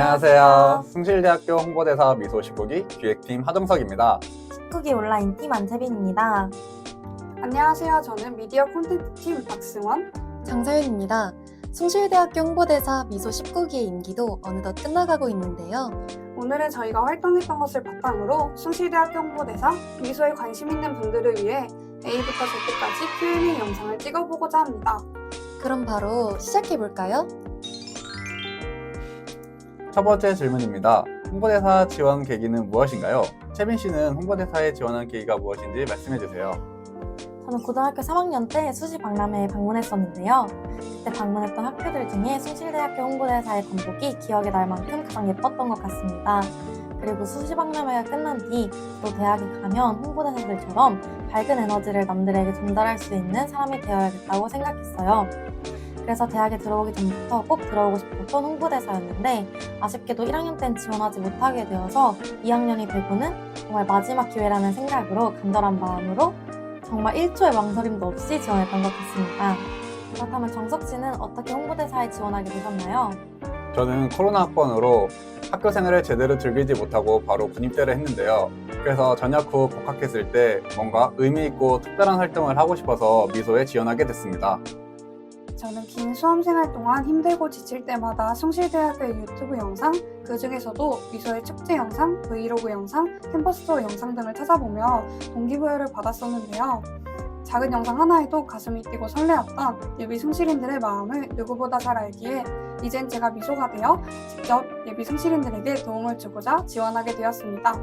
안녕하세요. 숭실대학교 홍보대사 미소 19기 기획팀 하정석입니다. 19기 온라인 팀 안채빈입니다. 안녕하세요. 저는 미디어 콘텐츠 팀 박승원. 장서윤입니다. 숭실대학교 홍보대사 미소 19기의 임기도 어느덧 끝나가고 있는데요. 오늘은 저희가 활동했던 것을 바탕으로 숭실대학교 홍보대사 미소에 관심 있는 분들을 위해 A부터 Z까지 Q&A 영상을 찍어보고자 합니다. 그럼 바로 시작해볼까요? 첫 번째 질문입니다. 홍보대사 지원 계기는 무엇인가요? 채빈 씨는 홍보대사에 지원한 계기가 무엇인지 말씀해 주세요. 저는 고등학교 3학년 때 수시 박람회에 방문했었는데요. 그때 방문했던 학교들 중에 숭실대학교 홍보대사의 건복이 기억에 날 만큼 가장 예뻤던 것 같습니다. 그리고 수시 박람회가 끝난 뒤 또 대학에 가면 홍보대사들처럼 밝은 에너지를 남들에게 전달할 수 있는 사람이 되어야겠다고 생각했어요. 그래서 대학에 들어오기 전부터 꼭 들어오고 싶었던 홍보대사였는데 아쉽게도 1학년 땐 지원하지 못하게 되어서 2학년이 되고는 정말 마지막 기회라는 생각으로 간절한 마음으로 정말 1초의 망설임도 없이 지원했던 것 같습니다. 그렇다면 정석 씨는 어떻게 홍보대사에 지원하게 되셨나요? 저는 코로나 학번으로 학교 생활을 제대로 즐기지 못하고 바로 군입대를 했는데요. 그래서 전역 후 복학했을 때 뭔가 의미 있고 특별한 활동을 하고 싶어서 미소에 지원하게 됐습니다. 저는 긴 수험 생활 동안 힘들고 지칠 때마다 숭실대학교의 유튜브 영상, 그 중에서도 미소의 축제 영상, 브이로그 영상, 캠퍼스 투어 영상 등을 찾아보며 동기부여를 받았었는데요. 작은 영상 하나에도 가슴이 뛰고 설레었던 예비 숭실인들의 마음을 누구보다 잘 알기에 이젠 제가 미소가 되어 직접 예비 숭실인들에게 도움을 주고자 지원하게 되었습니다.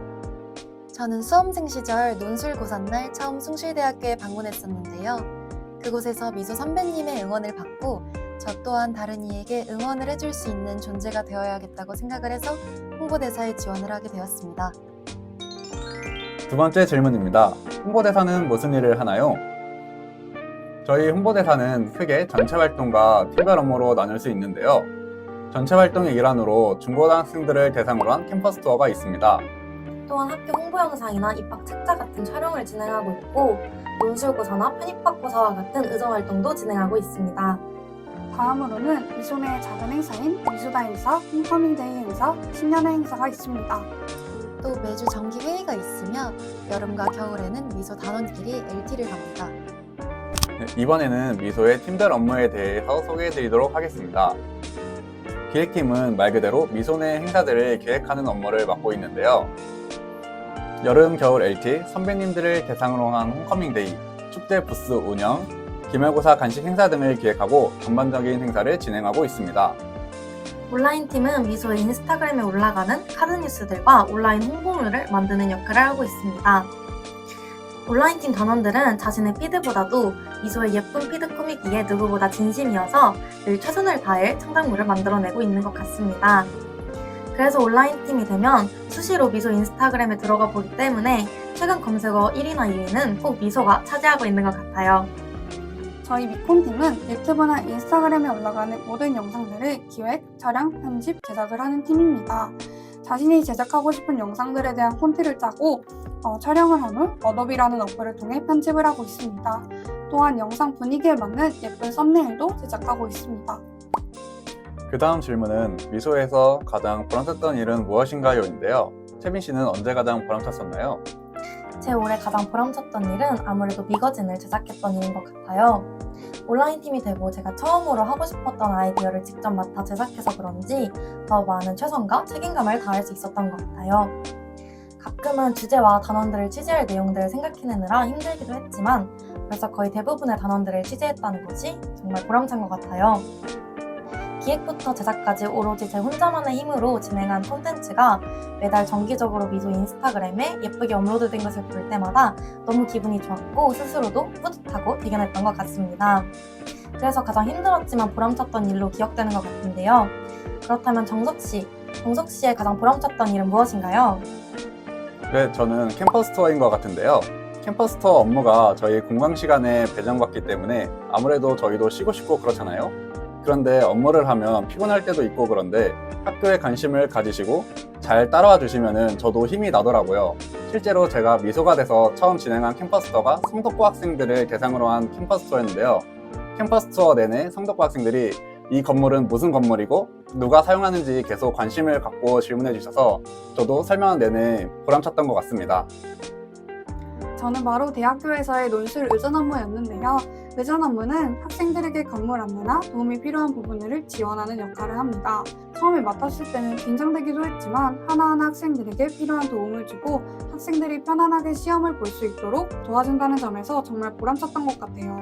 저는 수험생 시절 논술고사날 처음 숭실대학교에 방문했었는데요. 그곳에서 미소 선배님의 응원을 받고 저 또한 다른 이에게 응원을 해줄 수 있는 존재가 되어야겠다고 생각을 해서 홍보대사에 지원을 하게 되었습니다. 두 번째 질문입니다. 홍보대사는 무슨 일을 하나요? 저희 홍보대사는 크게 전체 활동과 팀별 업무로 나눌 수 있는데요. 전체 활동의 일환으로 중고등학생들을 대상으로 한 캠퍼스 투어가 있습니다. 또한 학교 홍보 영상이나 입학 책자 같은 촬영을 진행하고 있고 논술고사나 편입학고사와 같은 의정 활동도 진행하고 있습니다. 다음으로는 미소 내 작은 행사인 미소다 행사, 홈커밍데이 행사, 신년회 행사가 있습니다. 또 매주 정기 회의가 있으며 여름과 겨울에는 미소 단원끼리 LT를 갑니다. 네, 이번에는 미소의 팀별 업무에 대해서 소개해 드리도록 하겠습니다. 기획팀은 말 그대로 미소 내 행사들을 기획하는 업무를 맡고 있는데요. 여름, 겨울 LT, 선배님들을 대상으로 한 홈커밍데이, 축제 부스 운영, 기말고사 간식 행사 등을 기획하고 전반적인 행사를 진행하고 있습니다. 온라인 팀은 미소의 인스타그램에 올라가는 카드 뉴스들과 온라인 홍보물을 만드는 역할을 하고 있습니다. 온라인 팀 단원들은 자신의 피드보다도 미소의 예쁜 피드 꾸미기에 누구보다 진심이어서 늘 최선을 다해 창작물을 만들어내고 있는 것 같습니다. 그래서 온라인 팀이 되면 수시로 미소 인스타그램에 들어가 보기 때문에 최근 검색어 1위나 2위는 꼭 미소가 차지하고 있는 것 같아요. 저희 미콘팀은 유튜브나 인스타그램에 올라가는 모든 영상들을 기획, 촬영, 편집, 제작을 하는 팀입니다. 자신이 제작하고 싶은 영상들에 대한 콘티를 짜고 어, 촬영을 한 후 어도비라는 어플을 통해 편집을 하고 있습니다. 또한 영상 분위기에 맞는 예쁜 썸네일도 제작하고 있습니다. 그 다음 질문은 미소에서 가장 보람찼던 일은 무엇인가요?인데요. 채빈 씨는 언제 가장 보람찼었나요? 제 올해 가장 보람찼던 일은 아무래도 미거진을 제작했던 일인 것 같아요. 온라인 팀이 되고 제가 처음으로 하고 싶었던 아이디어를 직접 맡아 제작해서 그런지 더 많은 최선과 책임감을 다할 수 있었던 것 같아요. 가끔은 주제와 단원들을 취재할 내용들을 생각해내느라 힘들기도 했지만 그래서 거의 대부분의 단원들을 취재했다는 것이 정말 보람찬 것 같아요. 기획부터 제작까지 오로지 제 혼자만의 힘으로 진행한 콘텐츠가 매달 정기적으로 미소 인스타그램에 예쁘게 업로드된 것을 볼 때마다 너무 기분이 좋았고 스스로도 뿌듯하고 대견했던 것 같습니다. 그래서 가장 힘들었지만 보람찼던 일로 기억되는 것 같은데요. 그렇다면 정석 씨, 정석 씨의 가장 보람찼던 일은 무엇인가요? 네, 저는 캠퍼스 투어인 것 같은데요. 캠퍼스 투어 업무가 저희 공강 시간에 배정받기 때문에 아무래도 저희도 쉬고 싶고 그렇잖아요. 그런데 업무를 하면 피곤할 때도 있고 그런데 학교에 관심을 가지시고 잘 따라와 주시면은 저도 힘이 나더라고요. 실제로 제가 미소가 돼서 처음 진행한 캠퍼스 투어가 성덕고 학생들을 대상으로 한 캠퍼스 투어였는데요. 캠퍼스 투어 내내 성덕고 학생들이 이 건물은 무슨 건물이고 누가 사용하는지 계속 관심을 갖고 질문해 주셔서 저도 설명한 내내 보람찼던 것 같습니다. 저는 바로 대학교에서의 논술 의전 업무였는데요. 의전 업무는 학생들에게 건물 안내나 도움이 필요한 부분을 지원하는 역할을 합니다. 처음에 맡았을 때는 긴장되기도 했지만 하나하나 학생들에게 필요한 도움을 주고 학생들이 편안하게 시험을 볼 수 있도록 도와준다는 점에서 정말 보람찼던 것 같아요.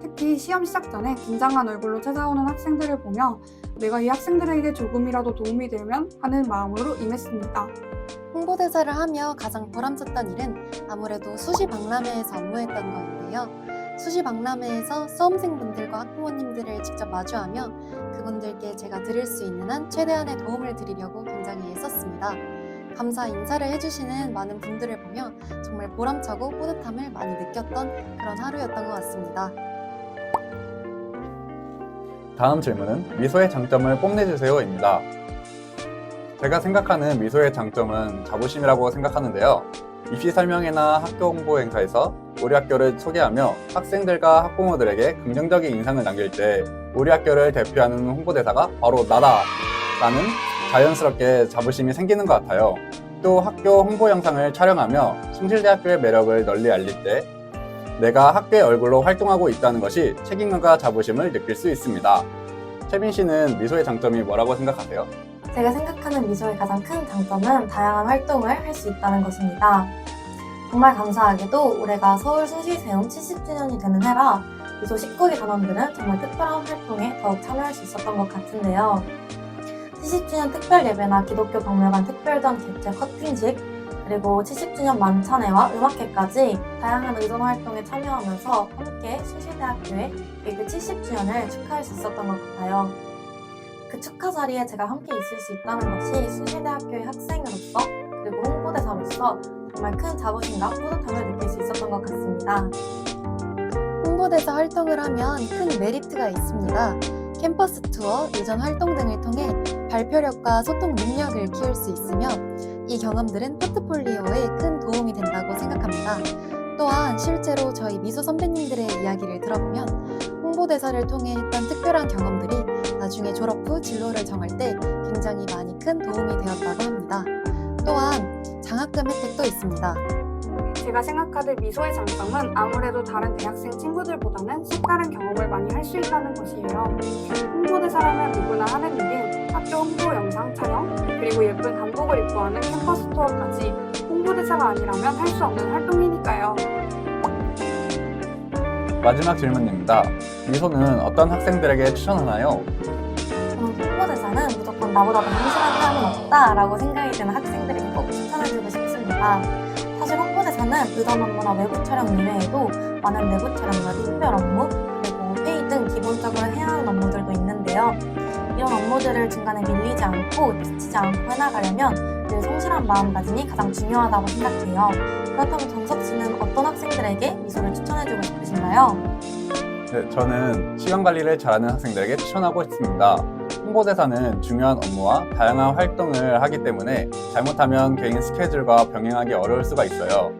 특히 시험 시작 전에 긴장한 얼굴로 찾아오는 학생들을 보며 내가 이 학생들에게 조금이라도 도움이 되면 하는 마음으로 임했습니다. 홍보대사를 하며 가장 보람찼던 일은 아무래도 수시 박람회에서 업무했던 거였는데요. 수시 박람회에서 수험생분들과 학부모님들을 직접 마주하며 그분들께 제가 드릴 수 있는 한 최대한의 도움을 드리려고 굉장히 애썼습니다. 감사 인사를 해주시는 많은 분들을 보며 정말 보람차고 뿌듯함을 많이 느꼈던 그런 하루였던 것 같습니다. 다음 질문은 미소의 장점을 뽐내주세요입니다. 제가 생각하는 미소의 장점은 자부심이라고 생각하는데요. 입시 설명회나 학교 홍보 행사에서 우리 학교를 소개하며 학생들과 학부모들에게 긍정적인 인상을 남길 때 우리 학교를 대표하는 홍보대사가 바로 나다! 라는 자연스럽게 자부심이 생기는 것 같아요. 또 학교 홍보 영상을 촬영하며 숭실대학교의 매력을 널리 알릴 때 내가 학교의 얼굴로 활동하고 있다는 것이 책임감과 자부심을 느낄 수 있습니다. 채빈 씨는 미소의 장점이 뭐라고 생각하세요? 제가 생각하는 미소의 가장 큰 장점은 다양한 활동을 할 수 있다는 것입니다. 정말 감사하게도 올해가 서울 숭실세움 70주년이 되는 해라 미소 19기 단원들은 정말 특별한 활동에 더욱 참여할 수 있었던 것 같은데요. 70주년 특별 예배나 기독교 박물관 특별전 개최 커팅식 그리고 70주년 만찬회와 음악회까지 다양한 의전 활동에 참여하면서 함께 숭실대학교의 개교 70주년을 축하할 수 있었던 것 같아요. 그 축하 자리에 제가 함께 있을 수 있다는 것이 숭실대학교의 학생으로서 그리고 홍보대사로서 정말 큰 자부심과 뿌듯함을 느낄 수 있었던 것 같습니다. 홍보대사 활동을 하면 큰 메리트가 있습니다. 캠퍼스 투어, 의전 활동 등을 통해 발표력과 소통 능력을 키울 수 있으며 이 경험들은 포트폴리오에 큰 도움이 된다고 생각합니다. 또한 실제로 저희 미소 선배님들의 이야기를 들어보면 홍보대사를 통해 했던 특별한 경험들이 나중에 졸업 후 진로를 정할 때 굉장히 많이 큰 도움이 되었다고 합니다. 또한 장학금 혜택도 있습니다. 제가 생각하는 미소의 장점은 아무래도 다른 대학생 친구들보다는 색다른 경험을 많이 할 수 있다는 것이에요. 홍보대사라면 누구나 하는 일인 학교 홍보 영상 촬영, 그리고 예쁜 단복을 입고 하는 캠퍼스 투어까지 홍보대사가 아니라면 할 수 없는 활동이니까요. 마지막 질문입니다. 미소는 어떤 학생들에게 추천하나요? 나보다 더 성실한 사람은 없다라고 생각이 드는 학생들에게 꼭 추천해주고 싶습니다. 사실 홍보대사는 의전 업무나 외부 촬영 이외에도 많은 내부 촬영과 특별 업무, 그리고 회의 등 기본적으로 해야 하는 업무들도 있는데요. 이런 업무들을 중간에 밀리지 않고 지치지 않고 해나가려면 늘 성실한 마음가짐이 가장 중요하다고 생각해요. 그렇다면 정석 씨는 어떤 학생들에게 미소를 추천해주고 싶으신가요? 네, 저는 시간 관리를 잘하는 학생들에게 추천하고 싶습니다. 홍보대사는 중요한 업무와 다양한 활동을 하기 때문에 잘못하면 개인 스케줄과 병행하기 어려울 수가 있어요.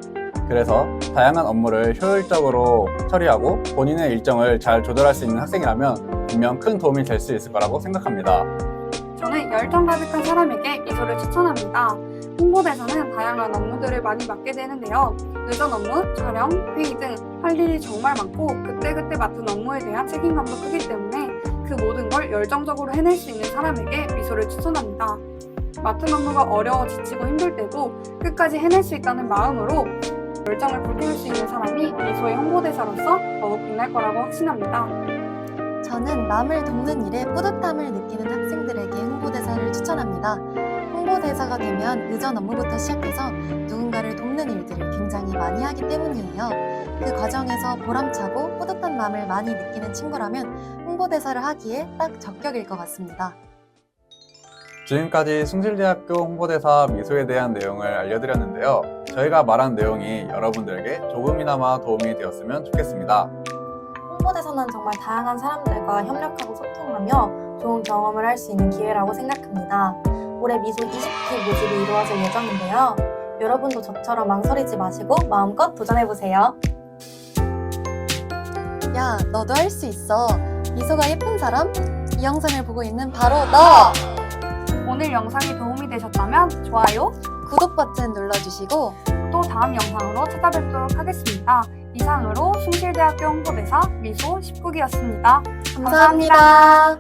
그래서 다양한 업무를 효율적으로 처리하고 본인의 일정을 잘 조절할 수 있는 학생이라면 분명 큰 도움이 될 수 있을 거라고 생각합니다. 저는 열정 가득한 사람에게 미소를 추천합니다. 홍보대사는 다양한 업무들을 많이 맡게 되는데요. 의전 업무, 촬영, 회의 등 할 일이 정말 많고 그때그때 맡은 업무에 대한 책임감도 크기 때문에 그 모든 걸 열정적으로 해낼 수 있는 사람에게 미소를 추천합니다. 맡은 업무가 어려워 지치고 힘들 때도 끝까지 해낼 수 있다는 마음으로 열정을 불태울 수 있는 사람이 미소의 홍보대사로서 더욱 빛날 거라고 확신합니다. 저는 남을 돕는 일에 뿌듯함을 느끼는 학생들에게 홍보대사를 추천합니다. 홍보대사가 되면 의전 업무부터 시작해서 많이 하기 때문이에요. 그 과정에서 보람차고 뿌듯한 마음을 많이 느끼는 친구라면 홍보대사를 하기에 딱 적격일 것 같습니다. 지금까지 숭실대학교 홍보대사 미소에 대한 내용을 알려드렸는데요. 저희가 말한 내용이 여러분들에게 조금이나마 도움이 되었으면 좋겠습니다. 홍보대사는 정말 다양한 사람들과 협력하고 소통하며 좋은 경험을 할 수 있는 기회라고 생각합니다. 올해 미소 20기 모집이 이루어질 예정인데요. 여러분도 저처럼 망설이지 마시고 마음껏 도전해보세요. 야, 너도 할 수 있어. 미소가 예쁜 사람? 이 영상을 보고 있는 바로 너! 오늘 영상이 도움이 되셨다면 좋아요, 구독 버튼 눌러주시고 또 다음 영상으로 찾아뵙도록 하겠습니다. 이상으로 숭실대학교 홍보대사 미소 19기였습니다 감사합니다.